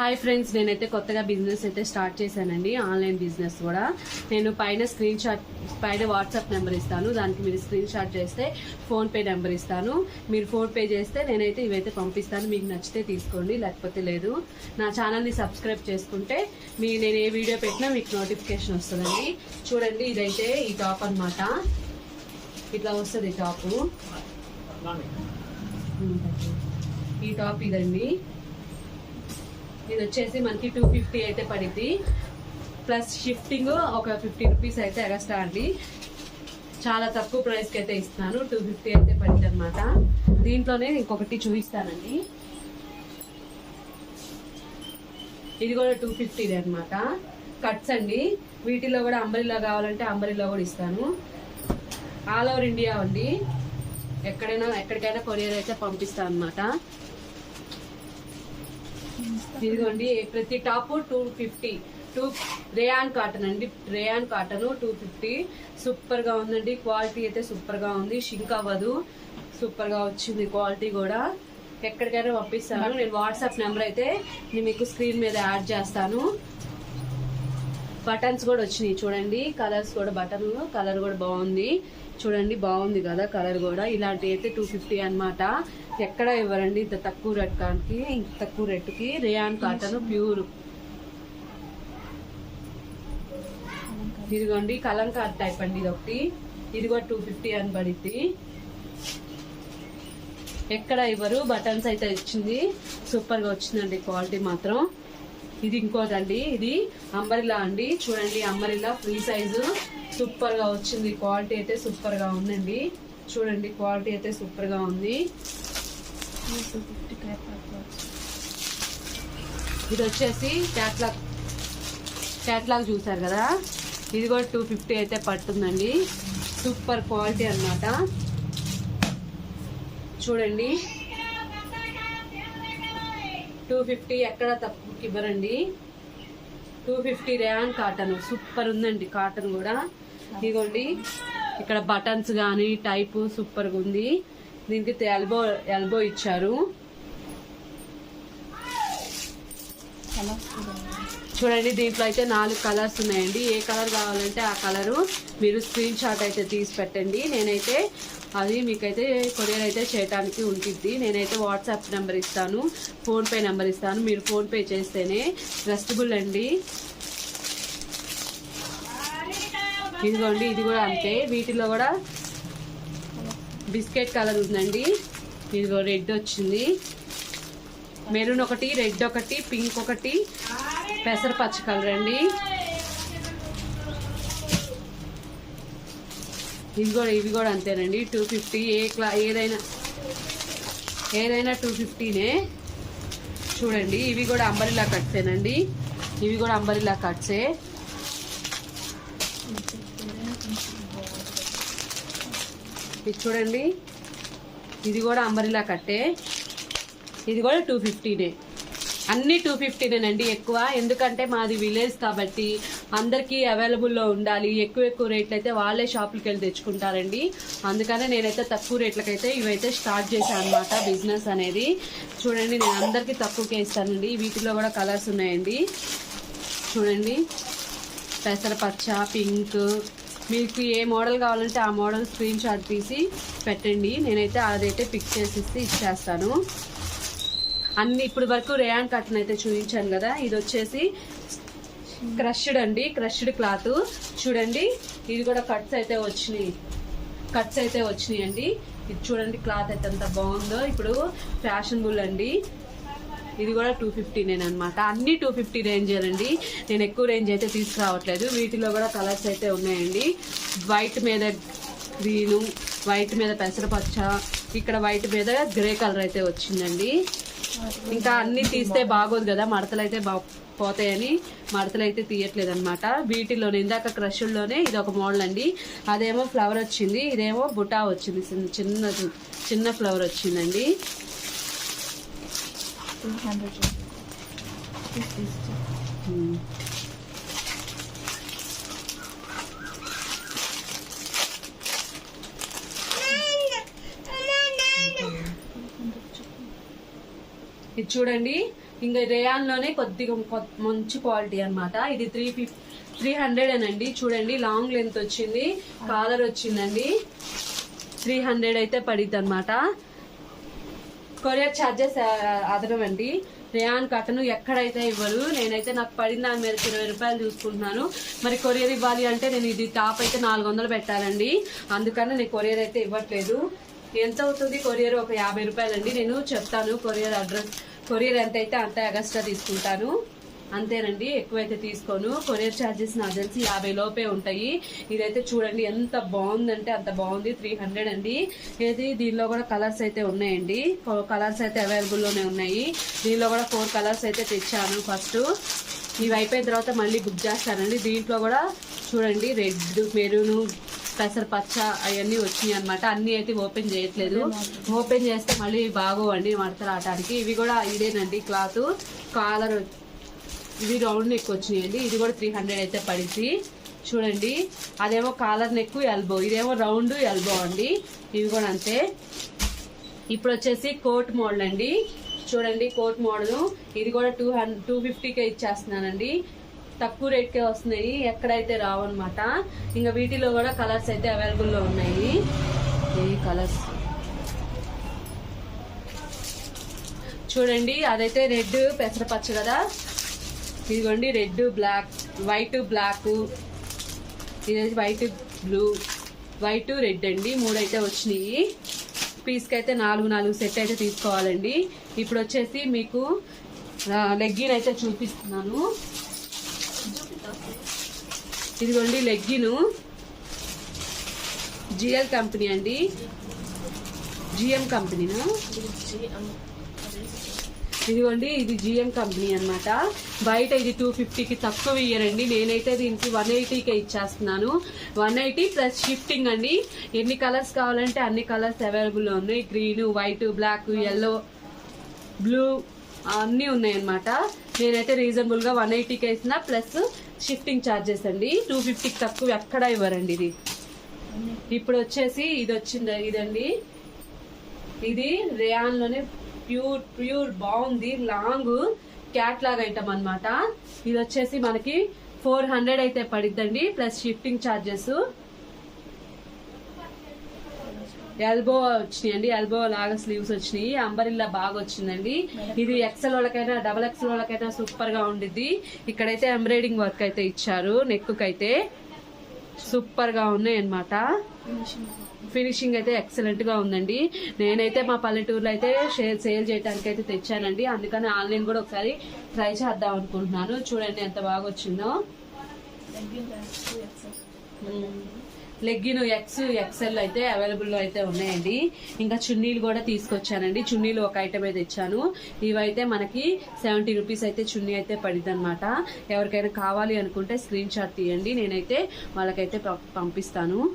Hi friends నేనైతే కొత్తగా business అయితే స్టార్ట్ చేశానండి ఆన్లైన్ బిజినెస్ కూడా. నేను పైన స్క్రీన్ షాట్ పైన వాట్సాప్ నెంబర్ ఇస్తాను. దానికి మీరు స్క్రీన్ షాట్ చేస్తే ఫోన్ పే నెంబర్ ఇస్తాను. మీరు ఫోన్ పే చేస్తే నేనైతే ఇవైతే పంపిస్తాను. మీకు నచ్చితే తీసుకోండి లేకపోతే లేదు. నా ఛానల్ని సబ్స్క్రైబ్ చేసుకుంటే మీ నేను ఏ వీడియో పెట్టినా మీకు నోటిఫికేషన్ వస్తుందండి. చూడండి ఇదైతే ఈ టాప్ అన్నమాట. ఇట్లా వస్తుంది టాపు ఈ టాప్ ఇదండి. ఇది వచ్చేసి మనకి టూ ఫిఫ్టీ అయితే పడింది ప్లస్ షిఫ్టింగ్ ఒక ఫిఫ్టీ రూపీస్ అయితే ఎగస్ట్రా అండి. చాలా తక్కువ ప్రైస్కి అయితే ఇస్తున్నాను. టూ ఫిఫ్టీ అయితే పడింది అనమాట దీంట్లోనే ఇంకొకటి చూపిస్తానండి. ఇది కూడా టూ ఫిఫ్టీది అనమాట కట్స్ అండి. వీటిలో కూడా అంబరిలో కావాలంటే అంబరిలో కూడా ఇస్తాను. ఆల్ ఓవర్ ఇండియా అండి. ఎక్కడైనా ఎక్కడికైనా కొరియర్ అయితే పంపిస్తాను అనమాట ఇదిగోండి ప్రతి top two fifty two rayon cotton అండి రేయాన్ కాటన్ టూ ఫిఫ్టీ సూపర్గా ఉందండి క్వాలిటీ అయితే సూపర్గా ఉంది. షింక్ అవ్వదు. సూపర్గా వచ్చింది క్వాలిటీ కూడా. ఎక్కడికైనా పంపిస్తాను. నేను వాట్సాప్ నెంబర్ అయితే నేను మీకు స్క్రీన్ మీద యాడ్ చేస్తాను. బటన్స్ కూడా వచ్చినాయి. చూడండి కలర్స్ కూడా బటన్ కలర్ కూడా బాగుంది. చూడండి బాగుంది కదా కలర్ కూడా. ఇలాంటి అయితే టూ ఫిఫ్టీ అనమాట ఎక్కడ ఇవ్వరండి ఇంత తక్కువ రేట్ కానికి ఇంత తక్కువ రేటుకి రేయాన్ కాటన్ ప్యూర్. ఇదిగోండి కలంకార్ టైప్ అండి ఇది ఒకటి ఇది కూడా టూ ఫిఫ్టీ అని పడిద్ది ఎక్కడ ఇవ్వరు? బటన్స్ అయితే ఇచ్చింది. సూపర్గా వచ్చిందండి క్వాలిటీ మాత్రం. ఇది ఇంకోటండి ఇది అంబరిలా అండి. చూడండి అంబరిలా ఫ్రీ సైజు సూపర్గా వచ్చింది. క్వాలిటీ అయితే సూపర్గా ఉందండి. చూడండి క్వాలిటీ అయితే సూపర్గా ఉంది. ఇది వచ్చేసి క్యాట్లాగ్ క్యాట్లాగ్ చూసారు కదా? ఇది కూడా టూ ఫిఫ్టీ అయితే పడుతుందండి. సూపర్ క్వాలిటీ అన్నమాట. చూడండి. టూ ఫిఫ్టీ ఎక్కడ తప్పు ఇవ్వరండి. Two fifty rayon cotton. Super ఉందండి కాటన్ కూడా. ఇదిగోండి. ఇక్కడ బటన్స్ కానీ టైపు సూపర్గా ఉంది. దీనికి ఎల్బో ఎల్బో ఇచ్చారు. చూడండి దీంట్లో అయితే నాలుగు కలర్స్ ఉన్నాయండి. ఏ కలర్ కావాలంటే ఆ కలరు మీరు స్క్రీన్ షాట్ అయితే తీసి పెట్టండి. నేనైతే అది మీకైతే కొరియర్ అయితే చేయడానికి ఉంటుంది నేనైతే వాట్సాప్ నెంబర్ ఇస్తాను ఫోన్పే నెంబర్ ఇస్తాను. మీరు ఫోన్పే చేస్తేనే ట్రస్టబుల్ అండి. ఇదిగోండి ఇది కూడా అంతే. వీటిలో కూడా బిస్కెట్ కలర్ ఉందండి. ఇదిగో రెడ్ వచ్చింది. మెరూన్ ఒకటి రెడ్ ఒకటి పింక్ ఒకటి. పెసర పచ్చ కలర్ అండి. ఇవి కూడా ఇవి కూడా అంతేనండి. టూ ఫిఫ్టీ ఏ క్లా ఏదైనా ఏదైనా టూ ఫిఫ్టీనే చూడండి ఇవి కూడా అంబరిలా కట్సేనండి. ఇవి కూడా అంబరిలా కట్సే. ఇది చూడండి. ఇది కూడా అంబరిలా కట్టే. ఇది కూడా టూ ఫిఫ్టీనే అన్ని టూ ఫిఫ్టీనేనండి ఎక్కువ. ఎందుకంటే మాది విలేజ్ కాబట్టి అందరికీ అవైలబుల్లో ఉండాలి. ఎక్కువ ఎక్కువ రేట్లు అయితే వాళ్ళే షాపులకి వెళ్ళి తెచ్చుకుంటారండి. అందుకనే నేనైతే తక్కువ రేట్లకైతే ఇవైతే స్టార్ట్ చేశాను అనమాట బిజినెస్ అనేది. చూడండి నేను అందరికీ తక్కువకే ఇస్తానండి. వీటిలో కూడా కలర్స్ ఉన్నాయండి. చూడండి. పెసరపచ్చ పింక్ మీకు ఏ మోడల్ కావాలంటే ఆ మోడల్ స్క్రీన్ షాట్ తీసి పెట్టండి. నేనైతే అదైతే పిక్ చేసి ఇస్తే ఇచ్చేస్తాను. అన్ని ఇప్పుడు వరకు రేయాన్ కాటన్ అయితే చూపించాను కదా ఇది వచ్చేసి క్రష్డ్ అండి క్రష్డ్ క్లాత్. చూడండి ఇది కూడా కట్స్ అయితే వచ్చినాయి. కట్స్ అయితే వచ్చినాయి అండి. ఇది చూడండి క్లాత్ అయితే ఎంత బాగుందో. ఇప్పుడు ఫ్యాషనబుల్ అండి. ఇది కూడా టూ ఫిఫ్టీనేన్ అనమాట అన్ని టూ ఫిఫ్టీ రేంజేనండి అండి నేను ఎక్కువ రేంజ్ అయితే తీసుకురావట్లేదు. వీటిలో కూడా కలర్స్ అయితే ఉన్నాయండి. వైట్ మీద గ్రీను వైట్ మీద పెసరపచ్చ ఇక్కడ వైట్ మీద గ్రే కలర్ అయితే వచ్చిందండి. ఇంకా అన్ని తీస్తే బాగోదు కదా మడతలు అయితే బా పోతాయని మడతలు అయితే తీయట్లేదు అనమాట వీటిలోనే ఇందాక క్రషుల్లోనే ఇది ఒక మోడల్ అండి. అదేమో ఫ్లవర్ వచ్చింది ఇదేమో బుటా వచ్చింది చిన్న చిన్న చిన్న ఫ్లవర్ వచ్చిందండి. ఉమ్. ఇది చూడండి. ఇంకా రేయాన్లోనే కొద్దిగా మంచి క్వాలిటీ అన్నమాట. ఇది త్రీ ఫిఫ్ త్రీ హండ్రెడ్ అండి చూడండి లాంగ్ లెంత్ వచ్చింది. కాలర్ వచ్చిందండి. త్రీ హండ్రెడ్ అయితే పడిద్ది అనమాట కొరియర్ ఛార్జెస్ అదనం అండి రేయాన్ కట్టను ఎక్కడైతే ఇవ్వరు నేనైతే నాకు పడిన దాని మీద ఇరవై రూపాయలు చూసుకుంటున్నాను మరి కొరియర్ ఇవ్వాలి అంటే నేను ఇది టాప్ అయితే నాలుగు వందలు పెట్టాలండి. అందుకని నేను కొరియర్ అయితే ఇవ్వట్లేదు. ఎంత అవుతుంది? కొరియర్ ఒక యాభై రూపాయలు అండి నేను చెప్తాను కొరియర్ అడ్రస్ కొరియర్ ఎంత అయితే అంత ఎగస్ట్రా తీసుకుంటాను అంతేనండి ఎక్కువైతే తీసుకోను. కొరియర్ ఛార్జెస్ నాకు తెలిసి యాభై లోపే ఉంటాయి. ఇదైతే చూడండి ఎంత బాగుందంటే అంత బాగుంది త్రీ హండ్రెడ్ అండి. ఇది దీనిలో కూడా కలర్స్ అయితే ఉన్నాయండి. కలర్స్ అయితే అవైలబుల్లోనే ఉన్నాయి. దీనిలో కూడా ఫోర్ కలర్స్ అయితే తెచ్చాను ఫస్ట్ ఇవి అయిపోయిన తర్వాత మళ్ళీ బుక్ చేస్తానండి. దీంట్లో కూడా చూడండి రెడ్ మెరూన్ పెసర పచ్చ అవన్నీ వచ్చినాయి అనమాట అన్ని అయితే ఓపెన్ చేయట్లేదు. ఓపెన్ చేస్తే మళ్ళీ బాగోవండి మడతలు ఆటానికి ఇవి కూడా ఇదేనండి క్లాత్. కాలర్ ఇవి రౌండ్ నెక్ వచ్చినాయండి. ఇది కూడా త్రీ హండ్రెడ్ అయితే పడింది. చూడండి. అదేమో కాలర్ నెక్ ఎల్బో. ఇదేమో రౌండ్ ఎల్బో అండి. ఇవి కూడా అంతే. ఇప్పుడు వచ్చేసి కోట్ మోడల్ అండి. చూడండి కోట్ మోడల్. ఇది కూడా టూ హండ్రెడ్ టూ ఫిఫ్టీకే ఇచ్చేస్తున్నానండి. తక్కువ రేట్కే వస్తున్నాయి. ఎక్కడైతే రావు అనమాట ఇంకా వీటిలో కూడా కలర్స్ అయితే అవైలబుల్లో ఉన్నాయి. ఈ కలర్స్. చూడండి అదైతే రెడ్ పెసరపచ్చ కదా. ఇదిగోండి రెడ్ బ్లాక్ వైట్ బ్లాక్. ఇదైతే వైట్ బ్లూ. వైట్ రెడ్ అండి. మూడు అయితే వచ్చినాయి. పీస్కి అయితే నాలుగు నాలుగు సెట్ అయితే తీసుకోవాలండి. ఇప్పుడు వచ్చేసి మీకు లెగ్గిన్ అయితే చూపిస్తున్నాను. ఇదిగోండి లెగ్గిను. జిఎల్ కంపెనీ అండి. జిఎం కంపెనీనా? ఇదిగోండి ఇది జిఎం కంపెనీ అన్నమాట. బయట ఇది టూ ఫిఫ్టీకి తక్కువ ఇయ్యరండి. నేనైతే దీనికి వన్ ఎయిటీకే ఇచ్చేస్తున్నాను. వన్ ఎయిటీ ప్లస్ షిఫ్టింగ్ అండి. ఎన్ని కలర్స్ కావాలంటే అన్ని కలర్స్ అవైలబుల్లో ఉన్నాయి. Green white black yellow blue అన్నీ ఉన్నాయి అన్నమాట నేనైతే రీజనబుల్గా వన్ ఎయిటీకి వేసిన ప్లస్ షిఫ్టింగ్ ఛార్జెస్ అండి. టూ ఫిఫ్టీకి తక్కువ ఎక్కడ ఇవ్వరండి ఇది. ఇప్పుడు వచ్చేసి ఇది వచ్చింది ఇదండి. ఇది రేయాన్లోనే ప్యూర్ ప్యూర్ బాగుంది లాంగ్ క్యాట్లాగ్ ఐటమ్ అనమాట ఇది వచ్చేసి మనకి ఫోర్ హండ్రెడ్ అయితే పడిద్దండి ప్లస్ షిఫ్టింగ్ ఛార్జెస్ ఎల్బో వచ్చినాయండి ఎల్బో లాగా స్లీవ్స్ వచ్చినాయి. అంబరిల్లా బాగా వచ్చిందండి. ఇది ఎక్సెల్ వాళ్ళకైనా డబల్ ఎక్సెల్ వాళ్ళకైనా సూపర్గా ఉండిద్ది. ఇక్కడైతే ఎంబ్రాయిడింగ్ వర్క్ అయితే ఇచ్చారు. నెక్ అయితే సూపర్గా ఉన్నాయి అన్నమాట. ఫినిషింగ్ అయితే ఎక్సలెంట్గా ఉందండి. నేనైతే మా పల్లెటూరులో అయితే షేర్ సేల్ చేయడానికి అయితే తెచ్చానండి. అందుకని ఆన్లైన్ కూడా ఒకసారి ట్రై చేద్దాం అనుకుంటున్నాను. చూడండి ఎంత బాగా వచ్చిందో. లెగ్గిన్ ఎక్స్ ఎక్సెల్ అయితే అవైలబుల్లో అయితే ఉన్నాయండి. ఇంకా చున్నీలు కూడా తీసుకొచ్చానండి. చున్నీలు ఒక ఐటమ్ అయితే ఇచ్చాను ఇవైతే మనకి సెవెంటీ రూపీస్ అయితే చున్నీ అయితే పడిద్దనమాట ఎవరికైనా కావాలి అనుకుంటే స్క్రీన్ షాట్ తీయండి. నేనైతే వాళ్ళకైతే ప- పంపిస్తాను.